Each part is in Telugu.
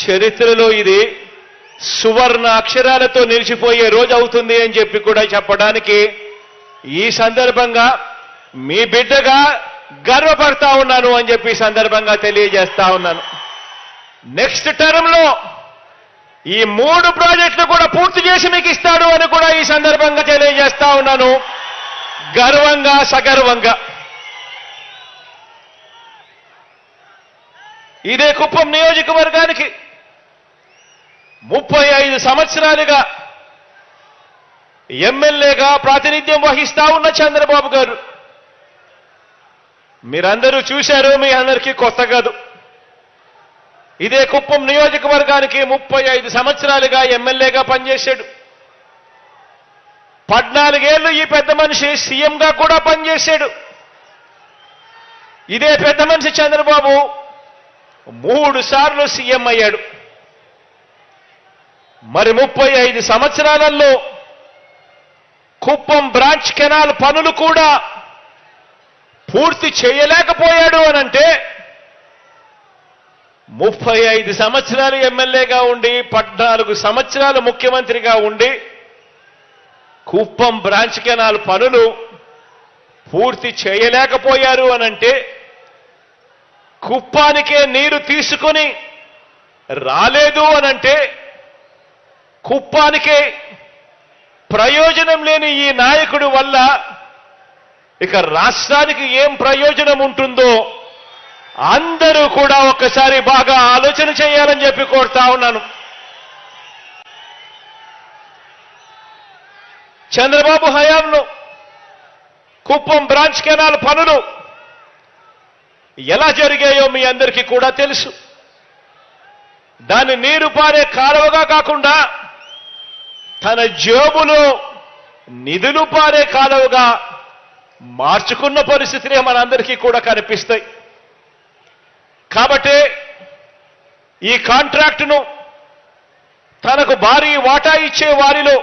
చరిత్రలో ఇది సువర్ణ అక్షరాలతో నిలిచిపోయే రోజు అవుతుంది అని చెప్పి కూడా చెప్పడానికి ఈ సందర్భంగా మీ బిడ్డగా గర్వపడతా ఉన్నాను అని చెప్పి సందర్భంగా తెలియజేస్తా ఉన్నాను. నెక్స్ట్ టర్మ్లో ఈ మూడు ప్రాజెక్టులు కూడా పూర్తి చేసి మీకు ఇస్తాడు అని కూడా ఈ సందర్భంగా తెలియజేస్తా ఉన్నాను. గర్వంగా సగర్వంగా. ఇదే కుప్పం నియోజకవర్గానికి ముప్పై ఐదు సంవత్సరాలుగా ఎమ్మెల్యేగా ప్రాతినిధ్యం వహిస్తా ఉన్న చంద్రబాబు గారు. మీరందరూ చూశారు మీ అందరికీ కొత్త కాదు. ఇదే కుప్పం నియోజకవర్గానికి ముప్పై ఐదు సంవత్సరాలుగా ఎమ్మెల్యేగా పనిచేశాడు. పద్నాలుగేళ్ళు ఈ పెద్ద మనిషి సీఎంగా కూడా పనిచేశాడు. ఇదే పెద్ద మనిషి చంద్రబాబు మూడు సార్లు సీఎం అయ్యాడు. మరి ముప్పై ఐదు సంవత్సరాలలో కుప్పం బ్రాంచ్ కెనాల్ పనులు కూడా పూర్తి చేయలేకపోయాడు అనంటే ముప్పై ఐదు సంవత్సరాలు ఎమ్మెల్యేగా ఉండి పద్నాలుగు సంవత్సరాలు ముఖ్యమంత్రిగా ఉండి కుప్పం బ్రాంచ్ కెనాల్ పనులు పూర్తి చేయలేకపోయారు అనంటే కుప్పానికే నీరు తీసుకొని రాలేదు అనంటే కుప్పానికే ప్రయోజనం లేని ఈ నాయకుడి వల్ల ఇక రాష్ట్రానికి ఏం ప్రయోజనం ఉంటుందో అందరూ కూడా ఒక్కసారి బాగా ఆలోచన చేయాలని చెప్పి కోరుతా ఉన్నాను. చంద్రబాబు హయాంలో కుప్పం బ్రాంచ్ కెనాల్ పనులు ఎలా జరిగాయో మీ అందరికీ కూడా తెలుసు. దాన్ని నీరు పారే కాలువగా కాకుండా తన జేబులో నిధులు పారే కాలువగా మార్చుకున్న పరిస్థితినే మనందరికీ కూడా కనిపిస్తాయి. కాబట్టి ఈ కాంట్రాక్టును తనకు భారీ వాటా ఇచ్చే వారిలో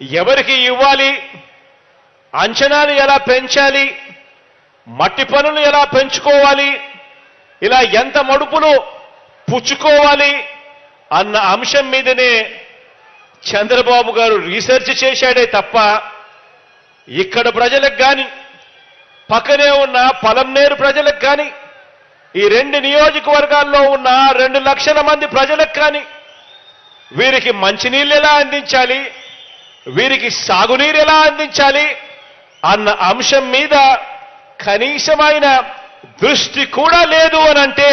ఎవరికి ఇవ్వాలి అంచనాలు ఎలా పెంచాలి మట్టి పనులు ఎలా పెంచుకోవాలి ఇలా ఎంత మడుపులు పుచ్చుకోవాలి అన్న అంశం మీదనే చంద్రబాబు గారు రీసెర్చ్ చేశాడే తప్ప ఇక్కడ ప్రజలకు కానీ పక్కనే ఉన్న పలంనేరు ప్రజలకు కానీ ఈ రెండు నియోజకవర్గాల్లో ఉన్న రెండు లక్షల మంది ప్రజలకు కానీ వీరికి మంచినీళ్ళు ఎలా అందించాలి వీరికి సాగునీరు ఎలా అందించాలి అన్న అంశం మీద కనీసమైన దృష్టి కూడా లేదు అనంటే